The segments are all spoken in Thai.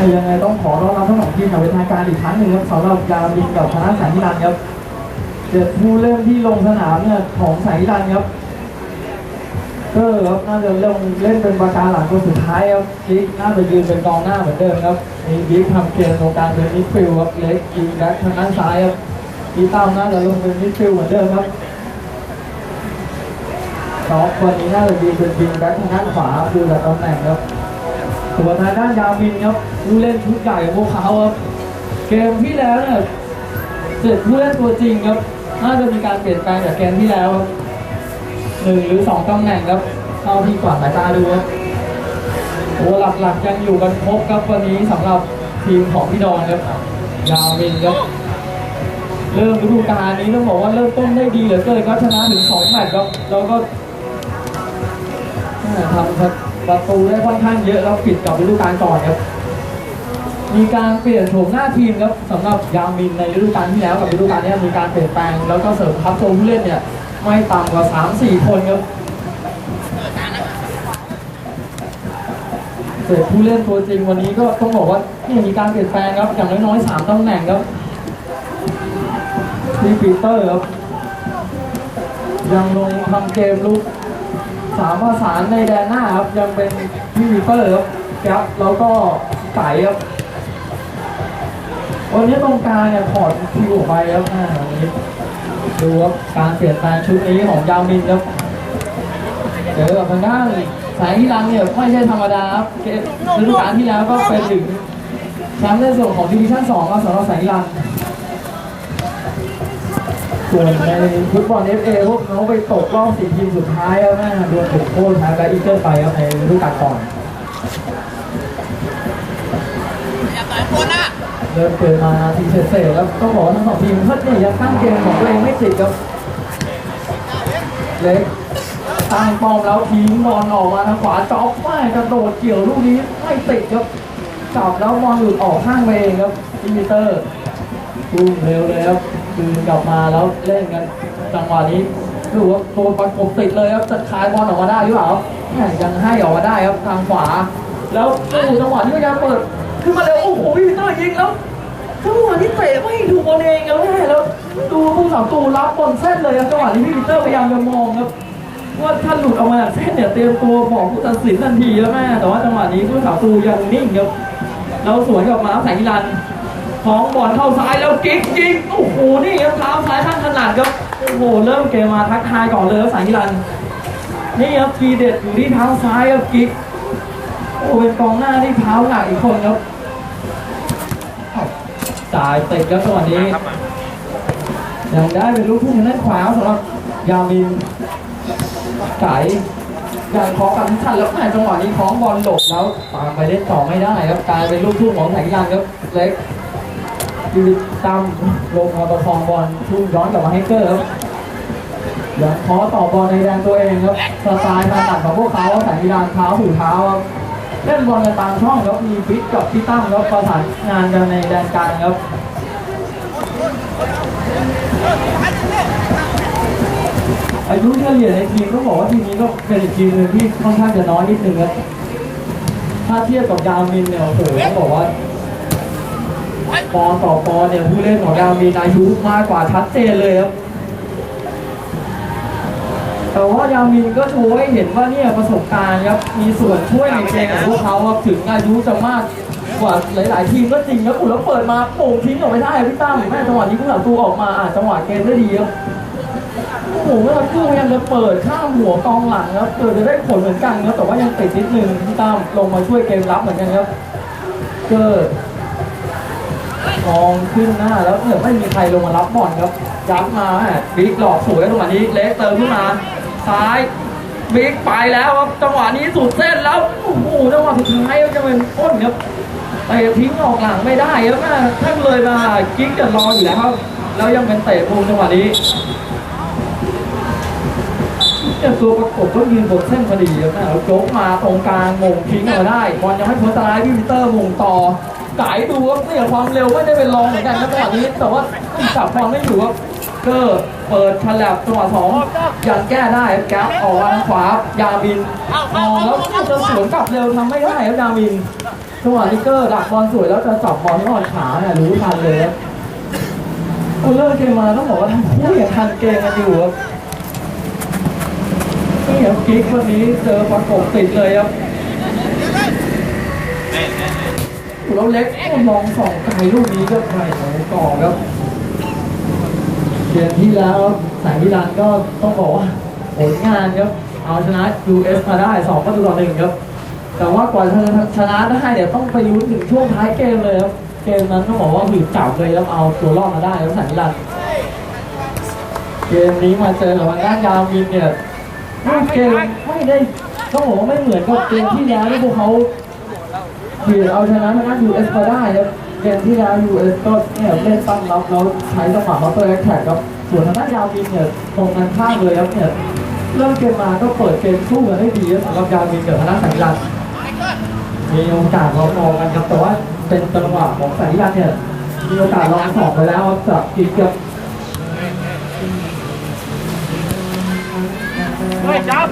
แต่ยังไงต้องขอต้อนรับทั้งสองทีมอย่างเป็นทางการอีกครั้งหนึ่งครับสำหรับยารบินกับธนาสายนิรันดร์ครับเจ็ดผู้เล่นที่ลงสนามเนี่ยของสายนิรันดร์ครับกอร์ครับน่าจะเล่นเล่นเป็นประการหลังคนสุดท้ายครับกิ๊กน่าจะยืนเป็นกองหน้าเหมือนเดิมครับมีกิ๊กทำเกมตรงกลางเป็นมิดฟิลด์ครับเล็กยิงแบ็คทางด้านซ้ายครับกีตั้มน่าจะลงเป็นมิดฟิลด์เหมือนเดิมครับสองคนนี้น่าจะยืนเป็นวิงแบ็คทางด้านขวาดูจากตำแหน่งครับ ส่วนทางด้านยามินครับผู้เล่นชุดใหญ่ของพวกเขาครับเกมที่แล้วเนี่ยเจ็ดผู้เล่นตัวจริงครับน่าจะมีการเปลี่ยนแปลงจากเกมที่แล้วครับหนึ่งหรือสองตำแหน่งครับเท่าที่กวาดสายตาดูครับตัวหลักๆยังอยู่กันครบครับวันนี้สำหรับทีมของพี่ดอนครับยามินครับเริ่มฤดูกาลนี้ต้องบอกว่าเริ่มต้นได้ดีเหลือเกินครับชนะถึงสองแมตช์ครับแล้วก็ทำครับ ประตูได้ค่อนข้างเยอะแล้วปิดกับฤดูกาลก่อนครับ มีการเปลี่ยนโฉมหน้าทีมครับสำหรับยามินในฤดูกาลที่แล้วกับฤดูกาลนี้มีการเปลี่ยนแปลงแล้วก็เสริมทัพตัวผู้เล่นเนี่ยไม่ต่ำกว่า 3-4 คนครับเสร็จผู้เล่นตัวจริงวันนี้ก็ต้องบอกว่าเนี่ยมีการเปลี่ยนแปลงครับอย่างน้อยๆ3ตำแหน่งครับทีปีเตอร์ครับยังลงทำเกมลุก สามประสานในแดนหน้าครับ ยังเป็นพี่วีเปอร์ครับแก๊ปแล้วก็ไก่ครับ วันนี้ตรงกลางเนี่ยถอดคิวออกไปครับอ่าวันนี้ดูครับการเปลี่ยนแปลงชุดนี้ของยามินครับเจอกับทางด้านสายฮิรันเนี่ยไม่ใช่ธรรมดาครับฤดูกาลที่แล้วก็เป็นถึงแชมป์ในส่วนของดิวิชั่น2ครับสำหรับสายฮิรัน ส่วนในฟุตบอลเอฟเอพวกเขาไปตกรอบสี่ทีมสุดท้ายแล้วนะโดนถูกโทษแพ้แล็คอีเกิลไปครับในฤดูกาลก่อนอย่าต่อยคนอะเริ่มเกิดมาทีเศษๆแล้วต้องบอกว่าทั้งสองทีมเพิ่เนี่ยยังตั้งเกมของตัวเองไม่ติดครับเล็กตั้งป้อมแล้วทิ้งบอลออกมาทางขวาจ็อบไม่กระโดดเกี่ยวลูกนี้ไม่ติดครับจับแล้วบอลหลุดออกข้างไปเองครับอิมิเตอร์ทุ่มเร็วเลยครับ คืนกลับมาแล้วเล่นกันจังหวะนี้ดูว่าตัวประกบติดเลยครับจะคายบอลออกมาได้หรือเปล่ายังให้ออกมาได้ครับทางขวา แล้วดูจังหวะที่พยายามเปิดขึ้นมาเร็วโอ้โหอิมิเตอร์ยิงแล้วจังหวะที่เตะไม่ถูกบอลเองครับแม่แล้วดูผู้สาวตูรับบอลเส้นเลยครับจังหวะที่พี่ปีเตอร์พยายามจะมองครับว่าถ้าหลุดออกมาจากเส้นเนี่ยเตรียมตัวบอกผู้ตัดสินทันทีแล้วแม่แต่ว่าจังหวะนี้ผู้สาวตูยังนิ่งครับแล้วสวนกลับมาแสงกีรัน ของบอลเข้าซ้ายแล้วกิ๊กยิงโอ้โหนี่ครับเท้าซ้ายข้างถนัดครับโอ้โหเริ่มเกมมาทักทายก่อนเลยครับแสงกีรันนี่ครับทีเด็ดอยู่ที่เท้าซ้ายครับกิ๊กโอ้เป็นกองหน้าที่เท้าหนักอีกคนครับจ่ายติดครับจังหวะนี้ยังได้เป็นลูกทุ่งทางด้านขวาสำหรับยามินไก่ยังขอกันทันแล้วแม่จังหวะนี้ของบอลหลบแล้วตามไปเล่นต่อไม่ได้ครับกลายเป็นลูกทุ่งของแสงยันครับเล็ก ยูริตั้มลงมาประคองบอลทุ่งย้อนกลับมาให้เกอร์ครับยังขอต่อบอลในแดนตัวเองครับสไตล์ถนัดของพวกเขาแสงยันเท้าหูเท้าครับเล่นบอลกันตามช่องครับมีฟิตกับพี่ตั้มครับประสานงานกันในแดนกลางครับอายุเฉลี่ยในทีมต้องบอกว่าทีมนี้ก็เป็นทีมหนึ่งที่ค่อนข้างจะน้อยนิดนึงครับถ้าเทียบกับยามินเนี่ยโอ้โหต้องบอกว่า ปอนต่อปอนเนี่ยผู้เล่นของยามินอายุมากกว่าชัดเจนเลยครับ แต่ว่ายามินก็โชว์ให้เห็นว่าเนี่ยประสบการณ์ครับมีส่วนช่วยในเกมของพวกเขาครับถึงอายุจะมากกว่าหลาย ๆ ทีมก็จริงครับอุยแล้วเปิดมาโป่งทิ้งออกไปได้พี่ตั้มแม่จังหวะนี้ผู้หลังตัวออกมาอานจังหวะเกมได้ดีครับโอ้โหเมื่อสักครู่ยายามจะเปิดข้ามหัวกองหลังครับเปิดจะได้ผลเหมือนกันครับแต่ว่ายังติดนิดนึงพี่ตั้มลงมาช่วยเกมรับเหมือนกันครับเกิด มองขึ้นหน้าแล้วเนี่ยไม่มีใครลงมารับบอลครับยับมาแหม่บิ๊กหลอกสวยจังหวะนี้เล็กเติมขึ้นมา ซ้ายบิ๊กไปแล้วครับจังหวะนี้สุดเส้นแล้วโอ้โหจังหวะสุดท้ายครับจะเป็นต้นครับแต่ทิ้งออกหลังไม่ได้ครับแม่ถ้าเลยมากิ๊กจะรออยู่แล้วครับแล้วยังเป็นเตะมุมจังหวะนี้เนี่ยตัวประกบก็ยืนบนเส้นพอดีครับแม่แล้วโจ๊กมาตรงกลางมงทิ้งออกมาได้บอลยังไม่พ้นตายพี่วิเตอร์มงต่อ ไก่ดูครับเนี่ยความเร็วไม่ได้เป็นรองเหมือนกันครับจังหวะนี้ แต่ว่าจับบอลไม่อยู่ครับเกอร์เปิดฉลับจังหวะสองยังแก้ได้ครับแก๊ปออกมาทางขวายามินมองแล้วจะสวนกลับเร็วทำไม่ได้ครับยามินจังหวะนี้เกอร์ดักบอลสวยแล้วจะจับบอลก่อนขาเนี่ยรู้ทันเลยครับกูเลิกเกมมาต้องบอกว่าทั้งคู่ยังทันเกมกันอยู่ครับนี่ครับกิ๊กวันนี้เจอประกบติดเลยครับ แล้วเล็กก็มองสองไกลลูกนี้ก็ใครของก่อนครับเกมที่แล้วสายมิลานก็ต้องบอกว่าผลงานครับเอาชนะ US มาได้สองประตูต่อหนึ่งครับ แต่ว่ากว่าจะชนะได้เนี่ยต้องไปลุ้นถึงช่วงท้ายเกมเลยครับเกมนั้นต้องบอกว่าหืดจับเลยแล้วเอาตัวรอดมาได้แล้วสันนิรันเกมนี้มาเจอกับทางด้านยามินเนี่ยรูปเกมไม่ได้ต้องบอกว่าไม่เหมือนกับเกมที่แล้วที่พวกเขา คือเอาชนะทางด้าน US มาได้ครับเกมที่แล้ว US ก็เนี่ยเล่นตั้งรับแล้วใช้จังหวะมาเตอร์แอคแท็กครับส่วนทางด้านยาวมินเนี่ยตรงกันข้ามเลยครับเนี่ยเริ่มเกมมาก็เปิดเกมสู้กันได้ดีครับสำหรับยาวมินกับทางด้านสันนิรันมีโอกาสลองมองกันครับแต่ว่าเป็นจังหวะของสายยันเนี่ยมีโอกาสลองสอบไปแล้วจากกิกกับเฮ้ยจับ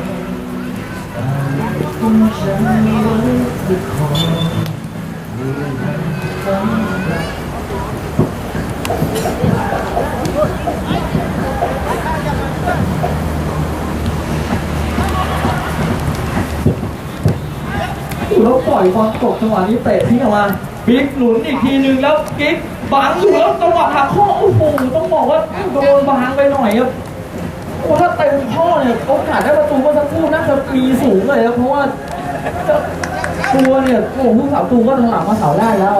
แล้วปล่อยบอลตกจังหวะนี้เตะทิ้งออกมาบิ๊กหนุนอีกทีนึงแล้วกิ๊กบังอยู่แล้วจังหวะหักข้อโอ้โหต้องบอกว่าโดนบางไปหน่อยครับ โอ้ถ้าเต็มข้อเนี่ยโอกาสได้ประตูเมื่อสักครู่น่าจะมีสูงเลยครับเพราะว่าตัวเนี่ยโอ้โหผู้สาวตูก็ทางหลังมาเสาได้แล้ว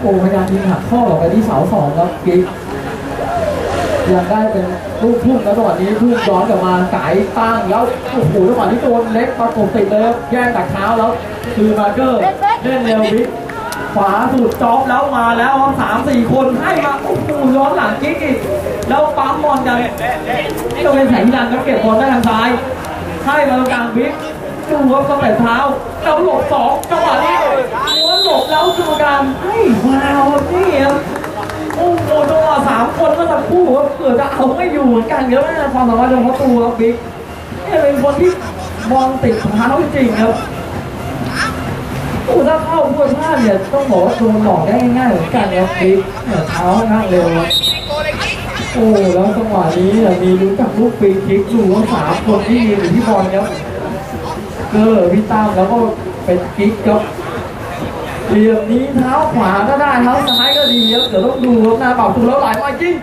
โอ้พยายามยิงหักข้อออกไปที่เสาสองครับกิ๊กยังได้เป็นลูกทุ่งแล้วจังหวะนี้ทุ่งย้อนกลับมาไก่ตั้งแล้วโอ้โหจังหวะนี้โดนเล็กประกบติดเลยครับแย่งตักเท้าแล้ว คือมาเกอร์เล่นเร็วบิ๊กขวาสุดจ็อบแล้วมาแล้วครับสามสี่คนให้มาโอ้โหย้อนหลังกิ๊กอีก แล้วปั๊มบอลกันก็เป็นแสงดันก็เก็บบอลได้ทางซ้ายให้มาตรงกลางบิ๊กดูครับสำเร็จเท้าแล้วหลบสองจังหวะนี้ม้วนหลบแล้วกรรมการให้ฟาวครับนี่ครับโอ้โหจังหวะสามคนเมื่อสักครู่ครับเกือบจะเอาไม่อยู่เหมือนกันเยอะนะความสามารถเฉพาะตัวครับบิ๊กนี่เป็นคนที่มองติดเท้าจริงครับโอ้ถ้าเข้าพวกท่าเนี่ยต้องบอกว่าโดนหลอกได้ง่ายเหมือนกันครับบิ๊กเนี่เท้าข้างเร็ว โกเลยกิ๊กโอ้แล้วจังหวะนี้เนี่ยมีรู้จักลูกฟรีคิกดูว่าสามคนที่ยืนอยู่ที่บอลครับเกอร์พี่ตั้มแล้วก็เป็นกิ๊กครับเหลี่ยมนี้เท้าขวาก็ได้เท้าซ้ายก็ดีครับเดี๋ยวต้องดูครับหน้าเป่าตูแล้วไหลมาจริง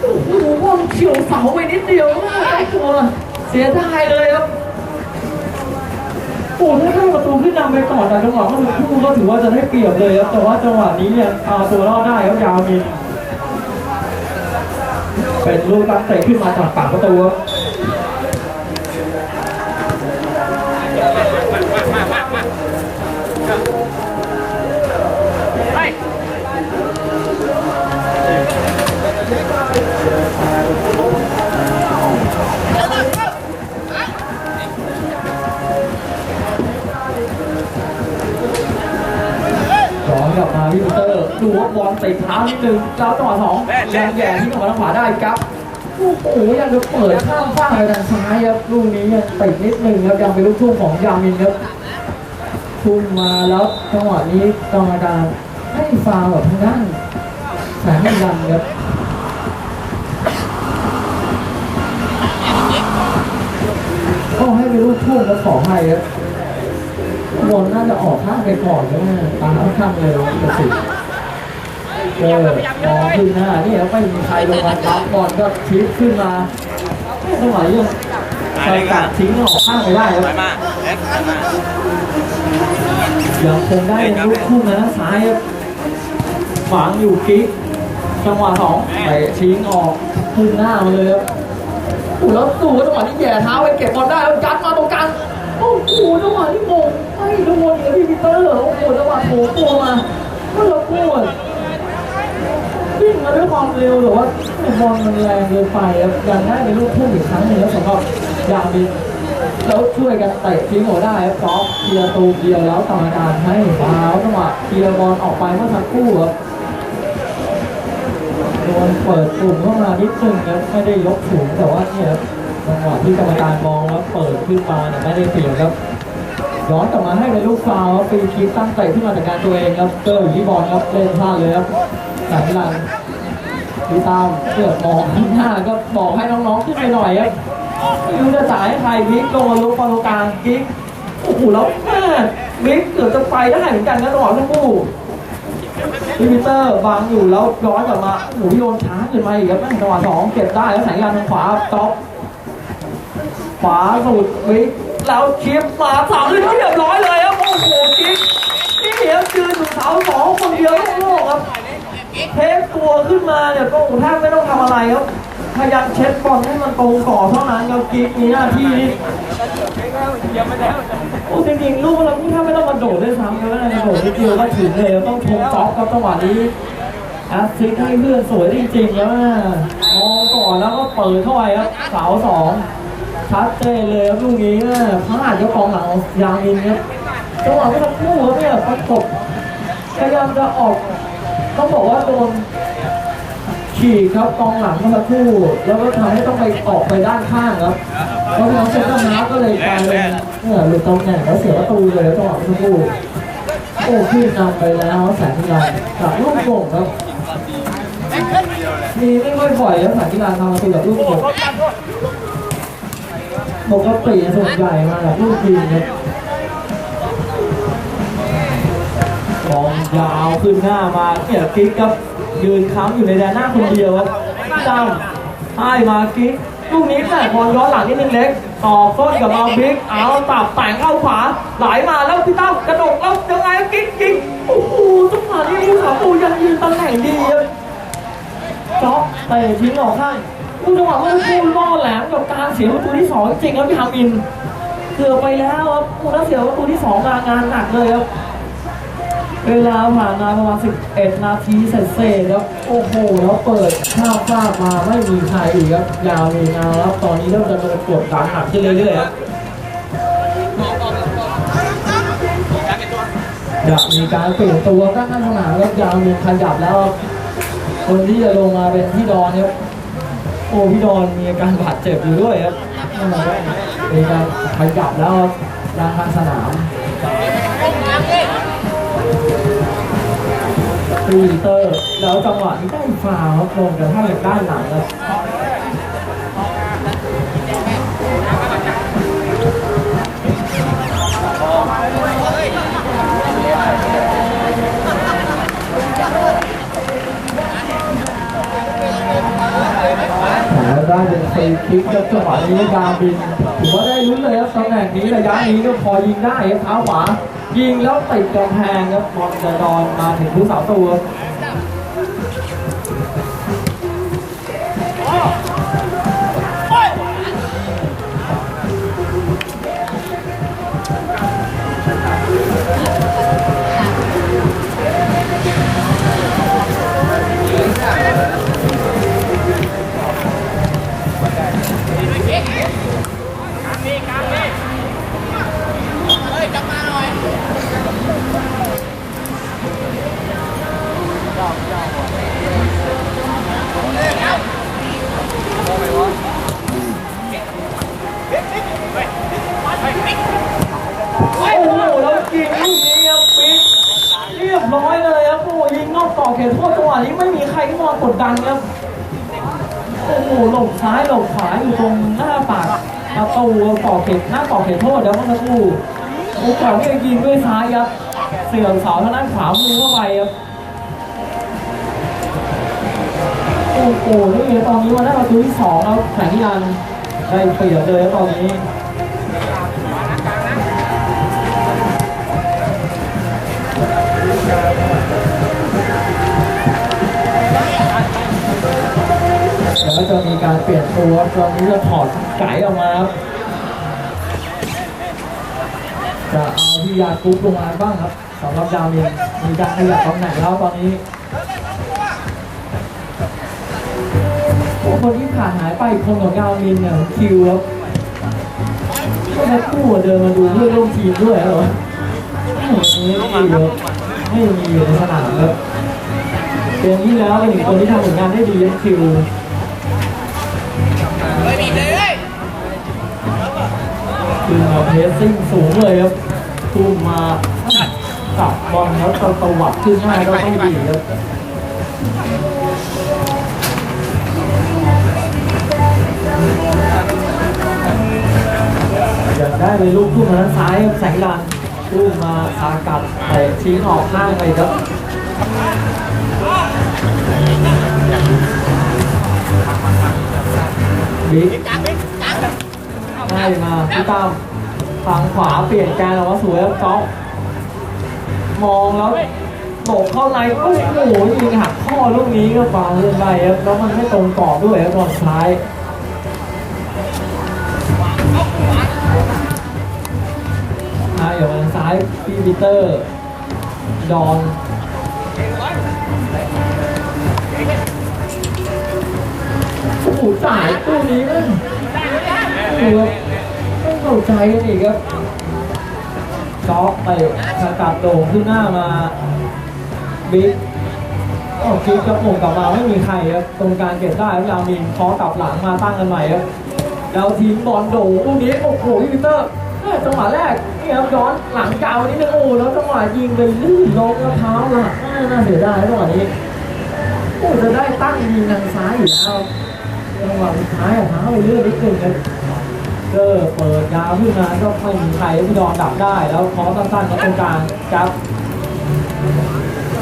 โอ้โหว่องเฉียวเสาไปนิดเดียวนะไอ้ตัวเสียดายเลยครับโอ้ถ้าได้ประตูขึ้นนำไปก่อนแต่จังหวะก็ถือคู่ก็ถือว่าจะได้เปรียบเลยครับแต่ว่าจังหวะนี้เนี่ยเอาตัวรอดได้ครับยาวมิน เป็นลูกตั้งเตะขึ้นมาจากปากประตูครับเฮ้ยย้อนกลับมาพี่ปีเตอร์ ดูว่าบอลติดเท้านิดนึงแล้วจังหวะสองแรงแย่ที่กลับมาทางขวาได้ครับโอ้โหยังจะเปิดข้ามฟ้างไปทางซ้ายครับลูกนี้ยังติดนิดนึงครับยังเป็นลูกทุ่งของยามินครับทุ่มมาแล้วจังหวะนี้กรรมการให้ฟาวแบบทางด้านแสงยันครับก็ให้เป็นลูกทุ่งแล้วขอให้ครับบอลน่าจะออกข้างไปก่อนแล้วนะตามข้างเลยกระสิบ เออมองขึ้นหน้านี่แล้วไม่มีใครลงมารับบอลก็ชิปขึ้นมาจังหวะยังใส่กัดทิ้งออกข้างไปได้ครับ มาเอ็ดไปมายังคงได้เป็นลูกทุ่นะซ้ายครับขวางอยู่กิ๊กจังหวะสองเตะทิ้งออกขึ้นหน้ามาเลยครับโอ้โหแล้วดูว่าจังหวะนี้แย่เท้าไปเก็บบอลได้แล้วยัดมาตรงกลางโอ้โหจังหวะนี้มงไม่โดนเลยพี่ปีเตอร์โอ้โหจังหวะโผล่ตัวมาก็ละปวด วิ่งมาด้วยความเร็วแต่ว่าบอลมันแรงเกินไปครับยังได้เป็นลูกทุ่งอีกครั้งหนึ่งแล้วสำหรับยามินแล้วช่วยกันเตะทิ้งหัวได้ครับก๊อฟเคลียร์ตูมเดียวแล้วกรรมการให้ฟาวล์จังหวะเคลียร์บอลออกไปเมื่อสักครู่ครับโดนเปิดกลุ่มเข้ามานิดนึงครับไม่ได้ยกสูงแต่ว่าเนี่ยครับจังหวะที่กรรมการมองแล้วเปิดขึ้นมาเนี่ยไม่ได้เปลี่ยนครับย้อนกลับมาให้เป็นลูกฟาวล์ครับฟรีคิกตั้งเตะขึ้นมาจากการตัวเองครับเจออยู่ที่บอลครับเล่นพลาดเลยครับสายหลัง พี่ตามเกือบองข้างหน้าก็บอกให้น้องๆขึ้นไปหน่อยครับไม่รู้จะจ่ายให้ใครบิ๊กลงมาลุกบอลกลางกิ๊กโอ้โหแล้วแม่บิ๊กเกือบจะไปได้เหมือนกันนะจังหวะทั้งคู่พี่ปีเตอร์วางอยู่แล้วย้อนกลับมาโอ้โหโยนช้าขึ้นมาอีกครับแม่งจังหวะสองเก็บได้แล้วแสงยานทางขวาจ็อกขวาสุดวิกแล้วชิปมาสามเลยเรียบร้อยเลยครับโอ้โหชิปนี่เหนียวยือยู่เสาสองคนเดียวโล่งๆครับ เทคตัวขึ้นมาเนี่ยก็แทบไม่ต้องทำอะไรครับพยายามเช็ดบอลให้มันตรงก่อเท่านั้นครับกิ๊กมีหน้าที่นี่โอ้จริงๆลูกเราที่แทบไม่ต้องมาโดดด้วยซ้ำครับแล้วกระโดดนิดเดียวก็ถึงเลยต้องชมจ็อกครับจังหวะนี้แอสซิสให้เพื่อนสวยจริงๆแล้วนะมองก่อนแล้วก็เปิดเข้าไปครับเสาสองชัดเจนเลยครับลูกนี้นะพลาดยกกองหลังยางอินครับจังหวะที่ทั้งคู่ครับเนี่ยประกบพยายามจะออก ต้องบอกว่าโดนฉีกครับกองหลังเมื่อสักครู่ แล้วก็ทำให้ต้องไปออกไปด้านข้างครับเพราะฉะนั้นเซนเตอร์ฮาร์ฟก็เลยกลายเป็นเนี่ยหลุดตำแหน่งแล้วเสียประตูเลยจังหวะเมื่อสักครู่โอ้ขึ้นนำไปแล้วแสนพิลากับลูกโป่งครับมีไม่ค่อยบ่อยครับแสนพิลาทำประตูกับลูกโป่งปกติส่วนใหญ่มาจากลูกทีมครับ กองยาวขึ้นหน้ามาเนี่ยกิ๊กครับยืนค้ำอยู่ในแดนหน้าคนเดียวครับตั้งให้มากิ๊กลูกนี้แต่บอลย้อนหลังนิดนึงเล็กต่อต้นกับมาบิ๊กเอาตับแต่งเข้าขวาไหลมาแล้วพี่ตั้มกระดดแล้วยังไงกิ๊กกิ๊กโอ้โหจังหวะนี้ผู้สาวปูยังยืนตำแหน่งดีครับจ็อกเตะทิ้งออกข้ผู้จังหวะเมื่อครู่ล่อแหลมกับการเสียประตูที่สองจริงครับพี่ฮามินเกือบไปแล้วครับผู้นักเสียประตูที่สองมางานหนักเลยครับ เวลาผ่านมาประมาณ11 นาทีเสร็จๆครับโอ้โหแล้วเปิดข้าวฟากมาไม่มีใครอีกครับยาวมีนาแล้วตอนนี้เริ่มจะโดนกดดันหนักขึ้นเรื่อยๆครับอยากมีการเปลี่ยนตัวก็ข้างสนามครับยาวมีขยับแล้ว คนที่จะลงมาเป็นพี่ดอนครับโอ้พี่ดอนมีอาการบาดเจ็บอยู่ด้วยครับมีการขยับแล้วครับยางทางสนาม ปีเตอร์ แล้วจังหวะนี้ได้ฟาวล์ครับลงกระทั่งด้านหลังครับแล้วได้เป็นฟรีคิกครับจังหวะนี้ดาวบินถือว่าได้ลุ้นเลยครับตำแหน่งนี้ระยะนี้ก็พอยิงได้ครับเท้าขวา ยิงแล้วติดกำแพงครับบอลจะดอนมาถึงผู้สาวตัว ยิงลูกนี้ครับปิ๊กเรียบร้อยเลยครับโอ้ยิงนอกต่อเขตโทษจังหวะนี้ไม่มีใครที่มากดดันครับโอ้โหหลบซ้ายหลบขวาอยู่ตรงหน้าปากประตูต่อเขตหน้าต่อเขตโทษแล้วเมื่อสักครู่โอกาสที่จะยิงด้วยซ้ายครับเสี่ยงเสาทางด้านขวามือเข้าไปครับโอ้โหนี่ตอนนี้มาได้ประตูที่สองแล้วแข่งที่ยันได้เปรียบเลยตอนนี้ การเปลี่ยนตัวตอนนี้จะถอดไก่ออกมาครับจะเอาพี่ยากุ๊บลงมาบ้างครับสำหรับดาวเมียนมีการขยับตำแหน่งแล้วตอนนี้คนที่ขาดหายไปอีกคนของดาวมินเนี่ยคิวครับก็แค่คู่เดินมาดูเพื่อนร่วมทีมด้วยเหรอไม่มีครับไม่มีอยู่ในสนามครับเดือนที่แล้วเป็นคนที่ทำผลงานได้ดียังคิว ฮ้ยบีบเลยเฮ้ยคือมาเพสซิ่งสูงเลยครับทุ่มมาจับบอลแล้วตะตวัดขึ้นหน้าก็ต้องดีครับอยากได้เลยลูกทุ่มมาทางซ้ายครับแสงดันลูกมาคากัดเตะทิ้งออกข้างไปครับบิ๊ก ให้มาพี่ตั้มฝั่งขวาเปลี่ยนแกนออกมาสวยครับก๊อฟมองแล้วตกเข้าในโอ้โหยิงหักข้อลูกนี้ก็ฟังเล่นไปครับแล้วมันไม่ตรงกรอบด้วยครับบอลซ้ายซ้ายอยู่างซ้ายพี่ปีเตอร์ ดอนโอ้โหสายตู้นี้มัน โอ้โหไม่เข้าใจกันอีกครับจ็อกไปสกัดโด่งขึ้นหน้ามาบิ๊กโอ้กิ๊กระโปงกลับมาไม่มีใครครับตรงกลารเก็บได้ครับยามินคอกลับหลังมาตั้งกันใหม่ครับแล้วทีมบอลโด่งลูกนี้โอ้โหพี่ปีเตอร์จังหวะแรกนี่ครับย้อนหลังเก่านิดนึงโอ้แล้วจังหวะยิงไปลื่นลงกระเท้าละน่าเสียดายจังหวะนี้โอ้จะได้ตั้งยิงทางซ้ายอยู่แล้วจังหวะสุดท้ายอะเท้าไปเลื่อนนิดนึงครับ เกอร์เปิดยาวขึ้นมาก็ไม่มีใครพี่ดอนดับได้ แล้วคอสั้นๆกับตรงกลางจับ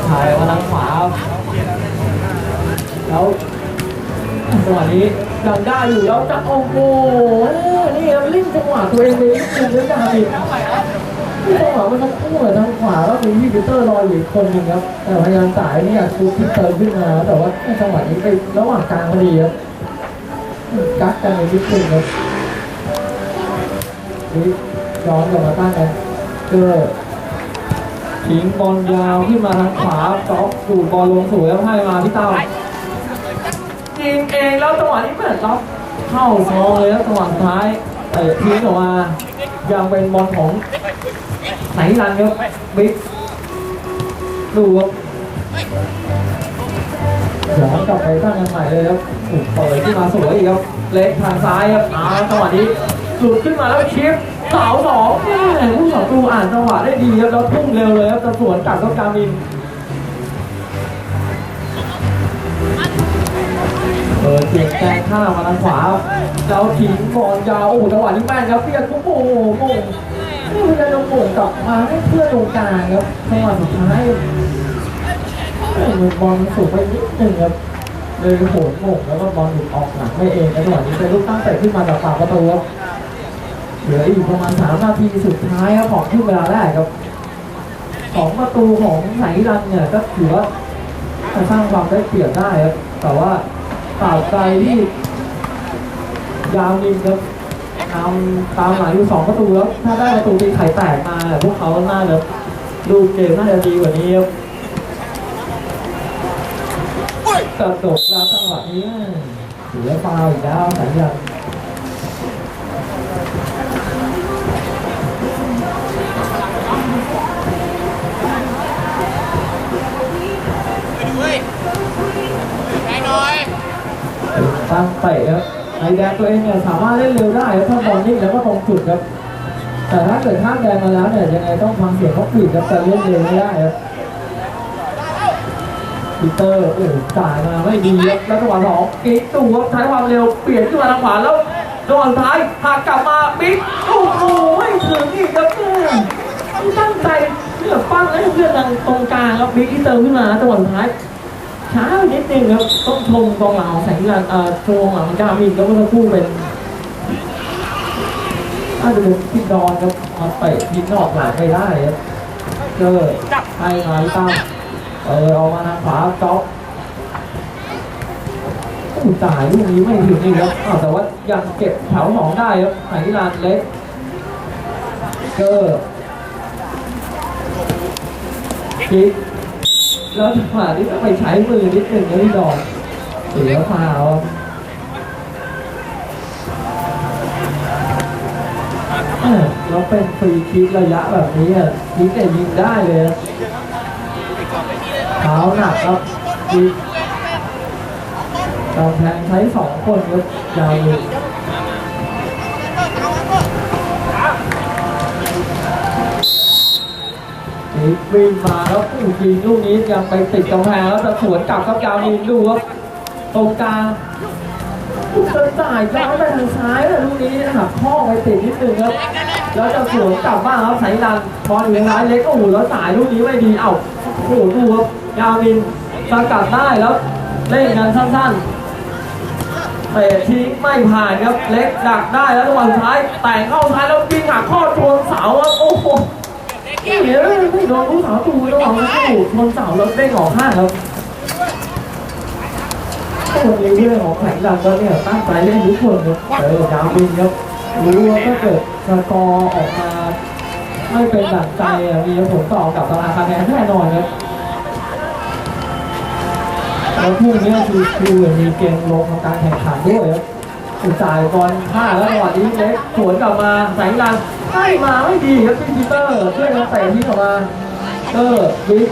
ถ่ายมาทางขวาแล้วจังหวะนี้ยังได้อยู่แล้วจะโอ้โหนี่ครับเล่นจังหวะตัวเองเลยคุณเล่นได้อีกที่จังหวะมันทั้งคู่เลยทางขวาแล้วมีพี่ปีเตอร์รออยู่คนหนึงครับแต่พยายามสายเนี่ยชูพี่เติร์ขึ้นมาแต่ว่าจังหวะนี้ไประหว่างกลางพอดีครับกักกันในนิดนึงครับ นี่ย้อนกลับมาตั้งกันเกอร์ทิ้งบอลยาวขึ้นมาทางขวาจ็อกดูดบอลลงสวยแล้วให้มาพี่เต้ายิงเองแล้วจังหวะนี้เหมือนล็อกเข้าซองเลยแล้วจังหวะท้ายเตะทิ้งออกมายังเป็นบอลของไหนรันครับบิ๊กดูครับย้อนกลับไปตั้งกันใหม่เลยครับโอ้โหเปิดขึ้นมาสวยอีกครับ เล็กทางซ้ายครับอ่าจังหวะนี้ หลุดขึ้นมาแล้วชิปสาวสองแม่ผู้สองตูอ่านจังหวะได้ดีครับแล้วพุ่งเร็วเลยครับจะสวนกลับก็การมินเปิดเปลี่ยนแปลงข้างมาทางขวาแล้วทิ้งบอลยาวโอ้โหจังหวะนี้แม่นครับเปียกโอ้โหโม่งนี่พยายามจะโม่งกลับมาให้เพื่อนตรงกลางครับจังหวะสุดท้ายเอ้ยมันบอลสูงไปนิดนึงครับเลยโหนโม่งแล้วก็บอลหลุดออกหลังไม่เองนจังหวะนี้เป็นลูกตั้งเตะขึ้นมาจากฝั่งประตูครับ เหลืออีกประมาณสามนาทีสุดท้ายครับของครึ่งเวลาแรกครับของประตูของไหนรันเนี่ยก็ถือว่าจะสร้างความได้เปรียบได้ครับแต่ว่าตราบใดที่ยาวนินครับนำตามหลังอยู่สองประตูแล้วถ้าได้ประตูตีไข่แตกมาพวกเขาน่าจะดูเกมน่าจะดีกว่านี้ครับกระโดดแล้วจังหวะนี้เสียฟาวล์อีกแล้วสัญญาณ เฮ้ยไปหน่อยตั้งเตะครับไอแดงตัวเองเนี่ยสามารถเล่นเร็วได้ถ้าบอลนิ่งแล้วก็ตรงจุดครับ แต่ถ้าเกิดข้ามแดงมาแล้วเนี่ยยังไงต้องฟังเสียงเขาปีดครับแต่เล่นเร็วไม่ได้ครับปีเตอร์โอ้จ่ายมาไม่ดีครับแล้วจังหวะสองกิ๊กตู่ครับใช้ความเร็วเปลี่ยนขึ้นมาทางขวาแล้วจังหวะท้ายหักกลับมาบิ๊กโอ้โหไม่ถึงอีกครับเนี่ยตั้งใจเลือกปั้งแล้วให้เพื่อนทางตรงกลางครับบิ๊กที่เติมขึ้นมาจังหวะท้าย ช้านิดนึงครับต้องชมกองหลังของแสงจันทร์เอ่อชมกองหลังจามินก็เมื่อสักครู่เป็นน่าจะเป็นพี่ดอนครับมาเตะยิงนอกหลังไปได้ครับเจอให้มาลิตั้มเออออกมาทางขวาจ็อกอู้ตายลูกนี้ไม่ถึงนี่ครับอ้าวแต่ว่ายังเก็บแถวสองได้ครับไหนลานเล็กเกอคิก แล้วจังหวะนี้ต้องไปใช้มือนิดนึงนะพี่ดอนเสียฟาวล์เออแล้วเป็นฟรีคิกระยะแบบนี้อะยิงแต่ยิงได้เลยเท้าหนักครับยิงกำแพงใช้สองคนครับยาวเลย นี่วิ่งมาแล้วผู้ยิงลูกนี้ยังไปติดกำแพงแล้วจะสวนกลับครับยาวนินดูครับตรงกลางลูกเดินจ่ายย้อนไปทางซ้ายแต่ลูกนี้หักข้อไปติดนิดนึงครับแล้วจะสวนกลับบ้างครับไสนันบอลอยู่ในร้ายเล็กโอ้โหแล้วสายลูกนี้ไม่ดีเอ้าโอ้โหดูครับยาวนินสกัดได้แล้วเล่นกันสั้นๆเตะทิ้งไม่ผ่านครับเล็กดักได้แล้วจังหวะสุดท้ายแต่งเข้าซ้ายแล้วยิงหักข้อชนเสาครับโอ้โห นี่เดี๋ยวไม่โดนผู้สาวตูระหว่างนั้นตู้ชนเสาแล้วเด้งอข้างครับคนในเรื่องของแข่งดังก็เนี่ยตั้งใจเล่นทุกคนครับเออยาวบินครับรู้ว่าถ้าเกิดสกอร์ออกมาไม่เป็นดั่งใจมีผลต่อกับตารางคะแนนแน่นอนครับแล้วพรุ่งนี้คือคือมีเกมลงทำการแข่งขันด้วยครับ สุดจ่ายบอลพลาดแล้วหวะนี้เล็กสวนกลับมาแสงดังให้มาไม่ดีครับพี่ปีเตอร์ช่วยกันเตะที่ออกมาเออบิ๊ก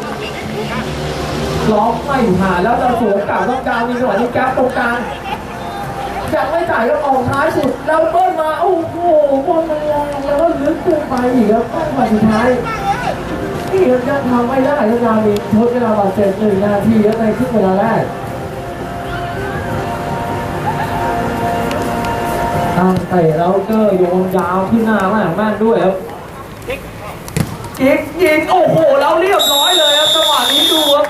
ล็อกไม่ผ่านแล้วจะสวนกลับต้องการมีจังหวะนี้แก๊ปตรงกลางยังไม่จ่ายก็ออกท้ายสุดแล้วเบิ้ลมาโอ้โหบอลมันแรงแล้วก็ลึกเกินไปอีกครับจังหวะสุดท้ายนี่ยังทำไม่ได้ครับยามีทดเวลาบาดเจ็บหนึ่งนาทีครับในครึ่งเวลาแรก ตั้งเตะแล้วก็โยนยาวขึ้นหน้าแม่แม่นด้วยครับยิงยิงโอ้โหแล้วเรียบร้อยเลยครับจังหวะนี้ดูครับ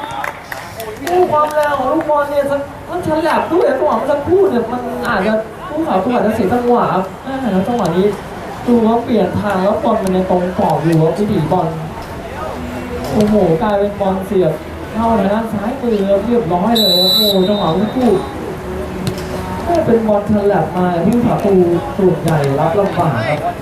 ผู้ความแรงของลูกบอลเนี่ยมันฉลับด้วยจังหวะเมันสักครู่เนี่ยมันอาจจะผู้ข่าวตัวอาจจะเสียจังหวะครับแม่แล้วจังหวะนี้ดูว่าเปลี่ยนทางแล้วบอลมันในตรงกรอบอยู่ครับวิถีบอลโอ้โหกลายเป็นบอลเสียบเข้าทางด้านซ้ายมือครับเรียบร้อยเลยครับโอ้โหจังหวะเมื่อกี้ถ้า เป็นบอลฉลับมาที่ประตูสูงใหญ่รับลำบากครับ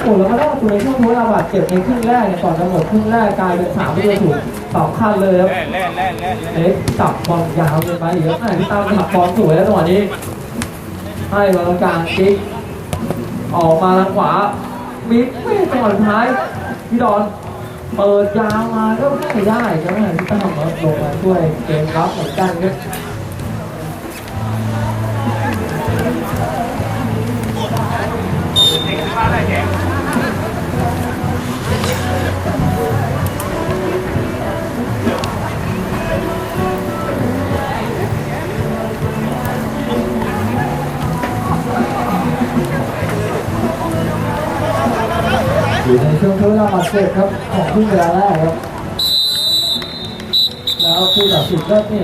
โอ้แล้วก็ได้ประตูในช่วงทดเวลาบาดเจ็บในครึ่งแรกเนี่ยก่อนจะหมดครึ่งแรกกลายเป็นสามประตูถูกสองคันเลยครับเล่นเล่นเล่นเล่นเอ๊ะจับบอลยาวเลยไปอีกครับแม่พี่ตามจับบอลสวยแล้วจังหวะนี้ ให้มาตรงกลางจิ๊กออกมาทางขวาบิ๊กไม่จังหวะท้ายพี่ดอนเปิดยาวมาก็ไม่ได้ครับแม่พี่ตามมาลงมาช่วยเกมรับเหมือนกันครับ อยู่ในช่วงทดเวลาบาดเจ็บครับของครึ่งเวลาแรกครับ แล้วผู้ตัดสินก็เนี่ย